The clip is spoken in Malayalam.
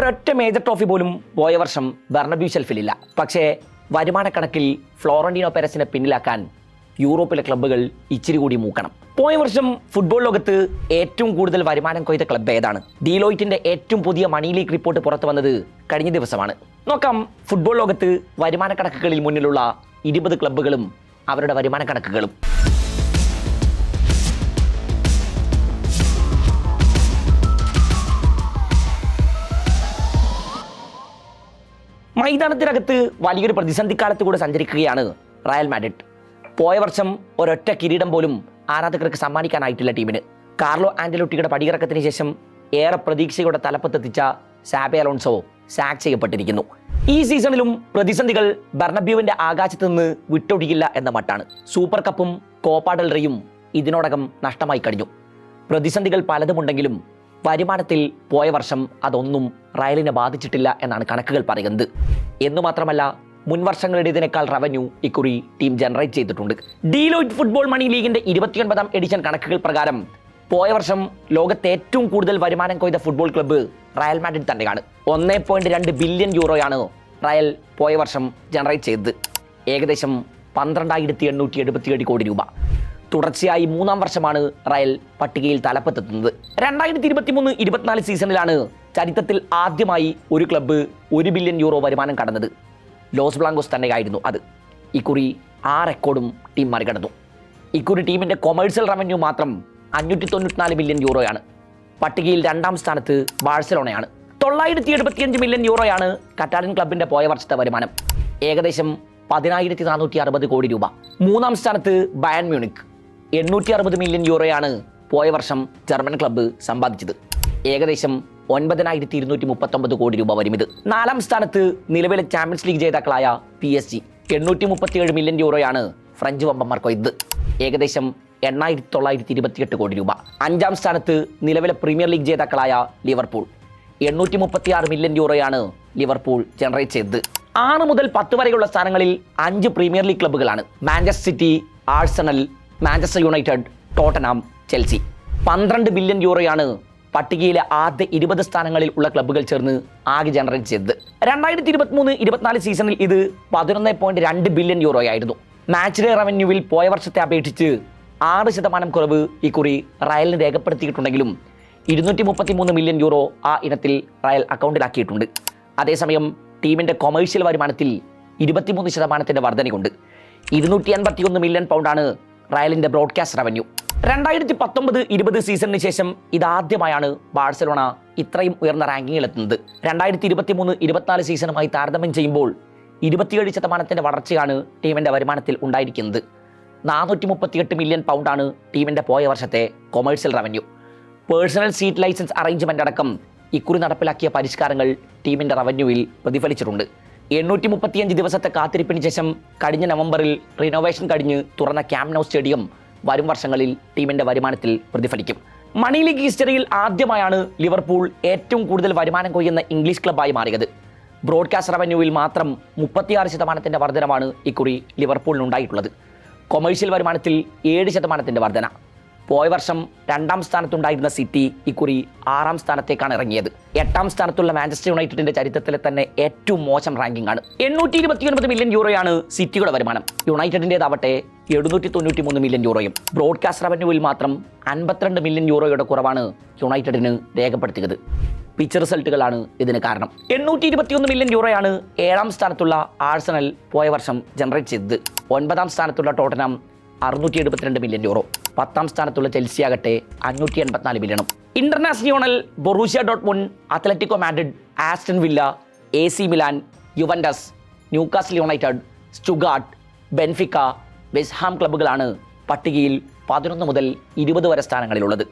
ഒരൊറ്റ മേജർ ട്രോഫി പോലും പോയ വർഷം ബെർണബ്യൂ ഷെൽഫിലില്ല പക്ഷേ വരുമാന കണക്കിൽ ഫ്ലോറന്റീനോ പെരസിനെ പിന്നിലാക്കാൻ യൂറോപ്പിലെ ക്ലബ്ബുകൾ ഇച്ചിരി കൂടി മൂക്കണം. പോയ വർഷം ഫുട്ബോൾ ലോകത്ത് ഏറ്റവും കൂടുതൽ വരുമാനം കൊയ്ത ക്ലബ്ബ് ഏതാണ്? ഡീലോയിറ്റിന്റെ ഏറ്റവും പുതിയ മണി ലീഗ് റിപ്പോർട്ട് പുറത്തു വന്നത് കഴിഞ്ഞ ദിവസമാണ്. നോക്കാം ഫുട്ബോൾ ലോകത്ത് വരുമാന കണക്കുകളിൽ മുന്നിലുള്ള ഇരുപത് ക്ലബ്ബുകളും അവരുടെ വരുമാന കണക്കുകളും മൈതാനത്തിനകത്ത് വലിയൊരു പ്രതിസന്ധി കാലത്ത് കൂടെ സഞ്ചരിക്കുകയാണ് റയൽ മാഡ്രിഡ്. പോയ വർഷം ഒരൊറ്റ കിരീടം പോലും ആരാധകർക്ക് സമ്മാനിക്കാനായിട്ടില്ല ടീമിന്. കാർലോ ആൻഡലോട്ടിയുടെ പടിയിറക്കത്തിന് ശേഷം ഏറെ പ്രതീക്ഷയുടെ തലപ്പത്തെത്തിച്ച സാബെ അലോൺസോ സാക്ക് ചെയ്യപ്പെട്ടിരിക്കുന്നു. ഈ സീസണിലും പ്രതിസന്ധികൾ ബർണബ്യൂവിന്റെ ആകാശത്ത് നിന്ന് വിട്ടൊഴിയില്ല എന്ന മട്ടാണ്. സൂപ്പർ കപ്പും കോപ്പ ഡെൽ റേയും ഇതിനോടകം നഷ്ടമായി കഴിഞ്ഞു. പ്രതിസന്ധികൾ പലതുമുണ്ടെങ്കിലും വരുമാനത്തിൽ പോയ വർഷം അതൊന്നും റയലിനെ ബാധിച്ചിട്ടില്ല എന്നാണ് കണക്കുകൾ പറയുന്നത്. എന്നു മാത്രമല്ല മുൻ വർഷങ്ങളുടേതിനേക്കാൾ റവന്യൂ ഇക്കുറി ടീം ജനറേറ്റ് ചെയ്തിട്ടുണ്ട്. ഡീലോയിറ്റ് ഫുട്ബോൾ മണി ലീഗിന്റെ ഇരുപത്തിയൊൻപതാം എഡിഷൻ കണക്കുകൾ പ്രകാരം പോയ വർഷം ലോകത്തെ ഏറ്റവും കൂടുതൽ വരുമാനം കൊയ്ത ഫുട്ബോൾ ക്ലബ്ബ് റയൽ മാഡ്രിഡ് തന്നെയാണ്. ഒന്നേ പോയിന്റ് രണ്ട് ബില്യൺ യൂറോയാണ് റയൽ പോയ വർഷം ജനറേറ്റ് ചെയ്തത്. ഏകദേശം പന്ത്രണ്ടായിരത്തി എണ്ണൂറ്റി എഴുപത്തിയേഴ് കോടി രൂപ. തുടർച്ചയായി മൂന്നാം വർഷമാണ് റയൽ പട്ടികയിൽ തലപ്പത്തെത്തുന്നത്. രണ്ടായിരത്തി ഇരുപത്തി മൂന്ന് ഇരുപത്തിനാല് സീസണിലാണ് ചരിത്രത്തിൽ ആദ്യമായി ഒരു ക്ലബ്ബ് ഒരു ബില്യൺ യൂറോ വരുമാനം കടന്നത്. ലോസ് ബ്ലാങ്കോസ് തന്നെയായിരുന്നു അത്. ഇക്കുറി ആ റെക്കോർഡും ടീം മറികടന്നു. ഇക്കുറി ടീമിന്റെ കൊമേഴ്സ്യൽ റവന്യൂ മാത്രം അഞ്ഞൂറ്റി തൊണ്ണൂറ്റിനാല് മില്യൺ യൂറോയാണ്. പട്ടികയിൽ രണ്ടാം സ്ഥാനത്ത് ബാഴ്സലോണയാണ്. തൊള്ളായിരത്തി എഴുപത്തിയഞ്ച് മില്യൺ യൂറോയാണ് കറ്റാലൻ ക്ലബിന്റെ പോയ വർഷത്തെ വരുമാനം. ഏകദേശം പതിനായിരത്തി നാനൂറ്റി അറുപത് കോടി രൂപ. മൂന്നാം സ്ഥാനത്ത് ബയൺ മ്യൂണിക് എണ്ണൂറ്റി അറുപത് മില്യൺ യൂറോയാണ് പോയ വർഷം ജർമ്മൻ ക്ലബ്ബ് സമ്പാദിച്ചത്. ഏകദേശം ഒൻപതിനായിരത്തി ഇരുന്നൂറ്റി മുപ്പത്തൊമ്പത് കോടി രൂപ വരും ഇത് നാലാം സ്ഥാനത്ത് നിലവിലെ ചാമ്പ്യൻസ് ലീഗ് ജേതാക്കളായ പി എസ് ജി എണ്ണൂറ്റി മുപ്പത്തിയേഴ് മില്യൺ യൂറോയാണ് ഫ്രഞ്ച് വമ്പന്മാർ ഇത് ഏകദേശം എണ്ണായിരത്തി തൊള്ളായിരത്തി ഇരുപത്തിയെട്ട് കോടി രൂപ. അഞ്ചാം സ്ഥാനത്ത് നിലവിലെ പ്രീമിയർ ലീഗ് ജേതാക്കളായ ലിവർപൂൾ എണ്ണൂറ്റി മുപ്പത്തി ആറ് മില്യൺ യൂറോയാണ് ലിവർപൂൾ ജനറേറ്റ് ചെയ്തത്. ആറ് മുതൽ പത്ത് വരെയുള്ള സ്ഥാനങ്ങളിൽ അഞ്ച് premier league ക്ലബ്ബുകളാണ് Manchester City Arsenal Manchester United Tottenham Chelsea പന്ത്രണ്ട് ബില്യൺ യൂറോയാണ് പട്ടികയിലെ ആദ്യ ഇരുപത് സ്ഥാനങ്ങളിൽ ഉള്ള ക്ലബ്ബുകൾ ചേർന്ന് ആകെ ജനറേറ്റ് ചെയ്തത്. രണ്ടായിരത്തി ഇരുപത്തിമൂന്ന് ഇരുപത്തിനാല് സീസണിൽ ഇത് പതിനൊന്ന് പോയിന്റ് രണ്ട് ബില്യൺ യൂറോയായിരുന്നു. മാച്ച് ഡേ റവന്യൂവിൽ പോയ വർഷത്തെ അപേക്ഷിച്ച് ആറ് ശതമാനം കുറവ് ഇക്കുറി റയലിന് രേഖപ്പെടുത്തിയിട്ടുണ്ടെങ്കിലും ഇരുന്നൂറ്റി മുപ്പത്തി മൂന്ന് മില്യൺ യൂറോ ആ ഇനത്തിൽ റയൽ അക്കൗണ്ടിലാക്കിയിട്ടുണ്ട്. അതേസമയം ടീമിന്റെ കൊമേഴ്ഷ്യൽ വരുമാനത്തിൽ ഇരുപത്തിമൂന്ന് ശതമാനത്തിന്റെ വർധനയുണ്ട്. ഇരുന്നൂറ്റി അൻപത്തിയൊന്ന് മില്യൺ പൗണ്ടാണ് റയലിന്റെ ബ്രോഡ്കാസ്റ്റ് റവന്യൂ. രണ്ടായിരത്തി പത്തൊമ്പത് ഇരുപത് സീസണിന് ശേഷം ഇതാദ്യമായാണ് ബാഴ്സലോണ ഇത്രയും ഉയർന്ന റാങ്കിങ്ങിൽ എത്തുന്നത് രണ്ടായിരത്തി ഇരുപത്തി മൂന്ന് ഇരുപത്തിനാല് സീസണുമായി താരതമ്യം ചെയ്യുമ്പോൾ ഇരുപത്തിയേഴ് ശതമാനത്തിന്റെ വളർച്ചയാണ് ടീമിന്റെ വരുമാനത്തിൽ ഉണ്ടായിരിക്കുന്നത്. നാനൂറ്റി മുപ്പത്തിയെട്ട് മില്യൺ പൗണ്ടാണ് ടീമിന്റെ പോയ വർഷത്തെ commercial revenue. Personal seat licence arrangement അടക്കം ഇക്കുറി നടപ്പിലാക്കിയ പരിഷ്കാരങ്ങൾ ടീമിന്റെ റവന്യൂവിൽ പ്രതിഫലിച്ചിട്ടുണ്ട്. എണ്ണൂറ്റി മുപ്പത്തിയഞ്ച് ദിവസത്തെ കാത്തിരിപ്പിന് ശേഷം കഴിഞ്ഞ നവംബറിൽ റിനോവേഷൻ കഴിഞ്ഞ് തുറന്ന ക്യാമ്പ് നൗ സ്റ്റേഡിയം വരും വർഷങ്ങളിൽ ടീമിന്റെ വരുമാനത്തിൽ പ്രതിഫലിക്കും. മണി ലീഗ് ഹിസ്റ്ററിയിൽ ആദ്യമായാണ് ലിവർപൂൾ ഏറ്റവും കൂടുതൽ വരുമാനം കൊയ്യുന്ന ഇംഗ്ലീഷ് ക്ലബ്ബായി മാറിയത്. ബ്രോഡ്കാസ്റ്റ് റവന്യൂവിൽ മാത്രം മുപ്പത്തിയാറ് ശതമാനത്തിന്റെ വർധനമാണ് ഇക്കുറി ലിവർപൂളിനുണ്ടായിട്ടുള്ളത് കൊമേഴ്ഷ്യൽ വരുമാനത്തിൽ ഏഴ് ശതമാനത്തിന്റെ വർധന. പോയ വർഷം രണ്ടാം സ്ഥാനത്തുണ്ടായിരുന്ന സിറ്റി ഇക്കുറി ആറാം സ്ഥാനത്തേക്കാണ് ഇറങ്ങിയത്. എട്ടാം സ്ഥാനത്തുള്ള മാഞ്ചസ്റ്റർ യുണൈറ്റഡിന്റെ ചരിത്രത്തിലെ തന്നെ ഏറ്റവും മോശം റാങ്കിംഗ് ആണ്. എണ്ണൂറ്റി ഇരുപത്തിയൊൻപത് മില്യൺ യൂറോയാണ് സിറ്റിയുടെ വരുമാനം. യുണൈറ്റഡിന്റെതാവട്ടെ എഴുന്നൂറ്റി തൊണ്ണൂറ്റി മൂന്ന് മില്യൺ യൂറോയും ബ്രോഡ്കാസ്റ്റ് റവന്യൂവിൽ മാത്രം അൻപത്തിരണ്ട് മില്യൺ യൂറോയുടെ കുറവാണ് യുണൈറ്റഡിന് രേഖപ്പെടുത്തിയത്. പിച്ച് റിസൾട്ടുകളാണ് ഇതിന് കാരണം. എണ്ണൂറ്റി ഇരുപത്തിയൊന്ന് മില്യൺ യൂറോയാണ് ഏഴാം സ്ഥാനത്തുള്ള ആഴ്സണൽ പോയ വർഷം ജനറേറ്റ് ചെയ്തത്. ഒൻപതാം സ്ഥാനത്തുള്ള ടോട്ടനം അറുന്നൂറ്റി എഴുപത്തിരണ്ട് മില്യൺ യൂറോ പത്താം സ്ഥാനത്തുള്ള ചെൽസി ആകട്ടെ അഞ്ഞൂറ്റി എൺപത്തിനാല് മില്യണും international Borussia ഡോട്ട്മുൺ Atletico Madrid Aston Villa A C Milan Juventus Newcastle United Stuttgart Benfica West Ham ക്ലബ്ബുകളാണ് പട്ടികയിൽ പതിനൊന്ന് മുതൽ ഇരുപത് വരെ സ്ഥാനങ്ങളിലുള്ളത്.